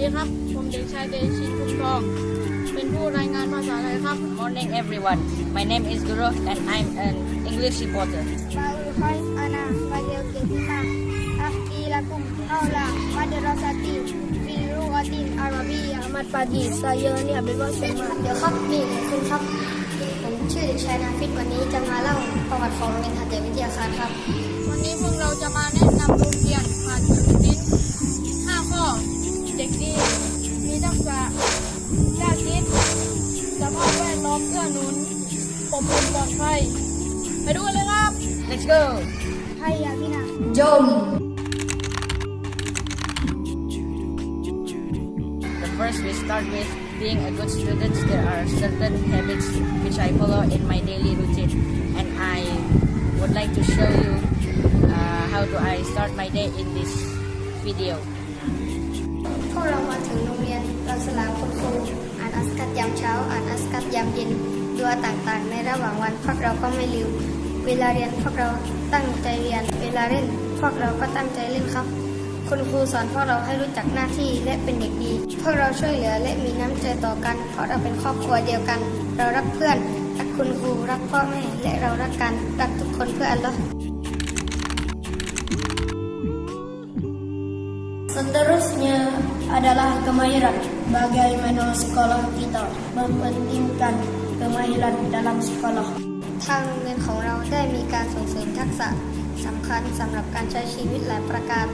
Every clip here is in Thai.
ดีครับ ผมเด็กชายเดชินคุมทอง เป็นผู้รายงานภาษาไทยครับ Morning everyone. My name is Guru and I'm an English reporter. Baru khais ana fadil ketima Afki lakum aula madrasati fil lughatil arabiyyah Selamat pagi saya ni Abdul Basim เดี๋ยวครับนี่คุณครับผมชื่อเด็กชายนาฟิตวันนี้จะมาเล่าประวัติของโรงเรียนหัดใหญ่วิทยาคารครับ วันนี้พวกเราจะมาแนะนำโรงเรียนผ่านจุดเน้น อมเอื้อหนุนอบอุ่นปลอดภัย ไปดูกันเลยครับ Let's go. ให้ยาพี่นา Jom. The first we start with being a good student. There are certain habits which I follow in my daily routine, and I would like to show you uh, how do I start my day in this video. พวกเรามาถึงโรงเรียนเราสลามคุณครู อัสกัดยามเช้า อ่านอัสกัดยามเย็นดัวต่างๆ ในระหว่างวันพวกเราก็ไม่ลืม เวลาเรียนพวกเราตั้งใจเรียน เวลาเล่นพวกเราก็ตั้งใจเล่นครับ คุณครูสอนพวกเราให้รู้จักหน้าที่และเป็นเด็กดี พวกเราช่วยเหลือและมีน้ำใจต่อกัน เพราะเราเป็นครอบครัวเดียวกัน เรารักเพื่อนรักคุณครูรักพ่อแม่และเรารักกันรักทุกคนเพื่ออัลลอฮ์ Seterusnya adalah kemahiran. Bagaimana sekolah kita mementingkan kemahiran dalam sekolah. ทางโรงเรียนของเราได้มีการส่งเสริมทักษะสำคัญสำหรับการใช้ชีวิตหลายประการ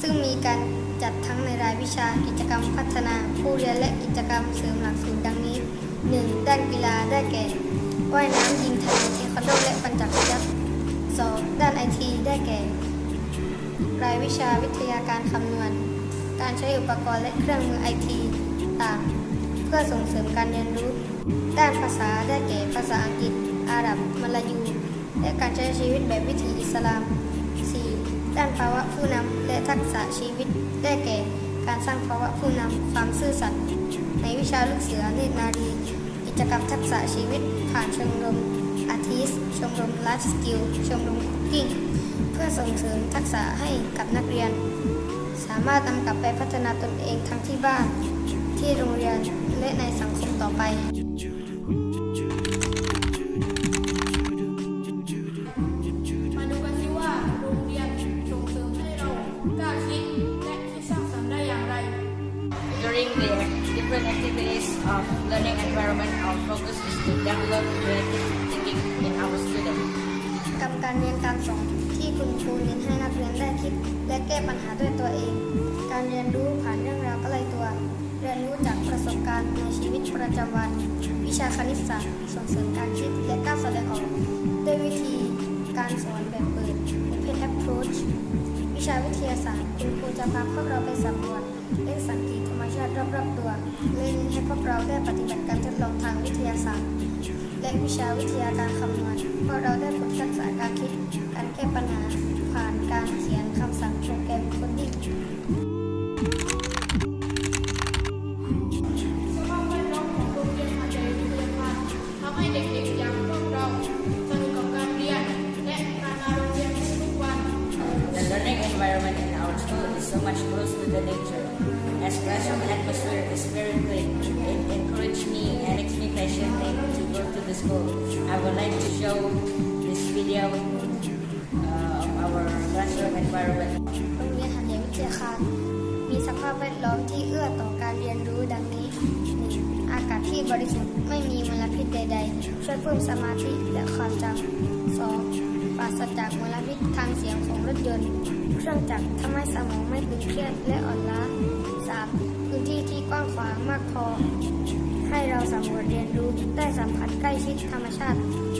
ซึ่งมีการจัดทั้งในรายวิชากิจกรรมพัฒนา ผู้เรียนและกิจกรรมเสริมหลักสูตรดังนี้ 1. ด้านกีฬาได้แก่ว่ายน้ำยิงทะเลายวิชาวิทยาการคำนวณ การใช้อุปกรณ์และเครื่องมือไอทีต่าง เพื่อส่งเสริมการเรียนรู้ ด้านภาษาได้แก่ภาษาอังกฤษ อาหรับมลายู และการใช้ชีวิตแบบวิถีอิสลาม 4. ด้านภาวะผู้นำและทักษะชีวิต ได้แก่ การสร้างภาวะผู้นำความซื่อสัตย์ในวิชาลูกเสือเนตรนารีกิจกรรมทักษะชีวิตผ่านชมรมอาร์ติสชมรมลัสกิลชมรมคุกกิ้ง พื่อส่งเสริมทักษะให้กับนักเรียน สามารถนำกลับไปพัฒนาตนเองทั้งที่บ้าน ที่โรงเรียนและในสังคมต่อไป มาดูกันสิว่าโรงเรียนส่งเสริมให้เรากล้าคิดและคิดสร้างสรรค์ได้อย่างไร During the different activities of learning environment, our focus is to develop creative กรรมการเรียนการสอนที่คุณครูเน้นให้นักเรียนได้คิด และแก้ปัญหาด้วยตัวเอง การเรียนรู้ผ่านเรื่องราวใกล้ตัว เรียนรู้จากประสบการณ์ในชีวิตประจำวัน วิชาคณิตศาสตร์ส่งเสริมการคิดและก้ารแสดงออกด้วยวิธีการสอนแบบเปิด Open Approach วิชาวิทยาศาสตร์คุณครูจะพาพวกเราไปสำรวจและสังเกตธรรมชาติรอบๆตัวเล่นให้พวกเราได้ปฏิบัติการทดลองทางวิทยาศาสตร์ และวิชาวิทยาการคำนวณเพราะเราได้ฝึกทักษะการคิด การแก้ปัญหา ผ่านการเขียนคำสั่งโปรแกรมโคดดิ้งสภาพแวดล้อมของโรงเรียนหาดใหญ่วิทยาคารทำให้เด็กอย่างพวกเราสนุกกับการเรียนและกามารงเรียนทุกวัน The learning environment in our school is so much close to the nature. As classroom atmosphere is very clean, it encouraged me school. I would like to show this video uh, of our classroom environment. โรงเรียนหัดใหญ่วิทยาคารมีสภาพแวดล้อมที่เอื้อต่อการเรียนรู้ดังนี้ 1. อากาศที่บริสุทธิ์ไม่มีมลพิษใด ๆ ช่วยเพิ่มสมาธิและความจำ 2. ปราศจากมลพิษทางเสียงของรถยนต์ เครื่องจักรทำให้สมองไม่ตึงเครียดและอ่อนล้า 3. พื้นที่ที่กว้างขวางมากพอ ให้เราสำรวจเรียนรู้ได้สัมผัสใกล้ชิดธรรมชาติ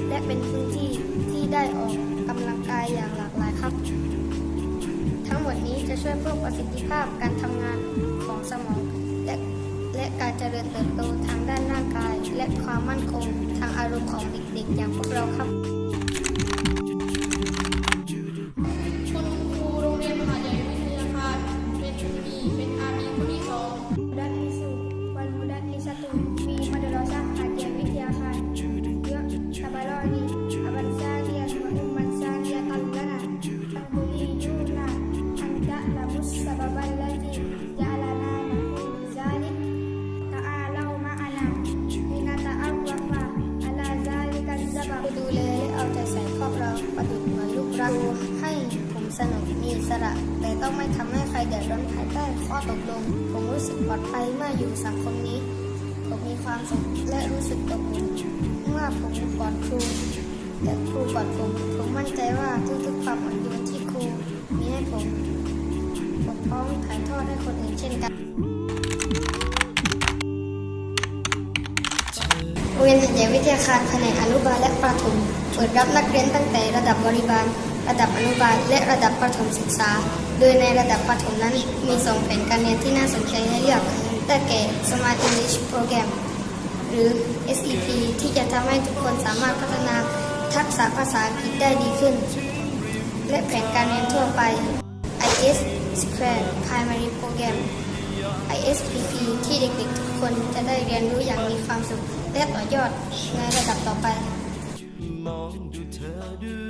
และเป็นพื้นที่ที่ได้ออกกำลังกายอย่างหลากหลายครับ ทั้งหมดนี้จะช่วยเพิ่มประสิทธิภาพการทำงานของสมองและและการเจริญเติบโตทางด้านร่างกาย และความมั่นคงทางอารมณ์ของเด็กๆ อย่างพวกเราครับ ดูแลและเอาใจใส่ครอบเราประดุจเหมือนลูรักให้ผมสนุกมีสระ แต่ต้องไม่ทํให้ใครเดือดร้อนภายใต้ข้อตกลง ผมรู้สึกปลอดภัยเมื่ออยู่สังคมนี้ ผมมีความสุขและรู้สึกอบอุ่นเมื่อผมกอดครูและครูกอดผม ผมมั่นใจว่าทุกๆความอ่อนโยนที่ครูมีให้ผม ผมพร้อมถ่ายทอดให้คนอื่นเช่นกันโรงเรียนหัดใหญ่วิทยาคารแผนกอนุบาลและประถมเปิดรับนักเรียนตั้งแต่ระดับบริบาล ระดับอนุบาล และระดับประถมศึกษา โดยในระดับประถมนั้นมีสองแผนการเรียนที่น่าสนใจให้เลือกได้แก่ Smart English Program หรือ SEP ที่จะทำให้ทุกคนสามารถพัฒนาทักษะภาษาอังกฤษได้ดีขึ้น และแผนการเรียนทั่วไป IS Square Primary Program ISPP ที่เด็กๆทุกคนจะได้เรียนรู้อย่างมีความสุขและต่อยอดในระดับต่อไป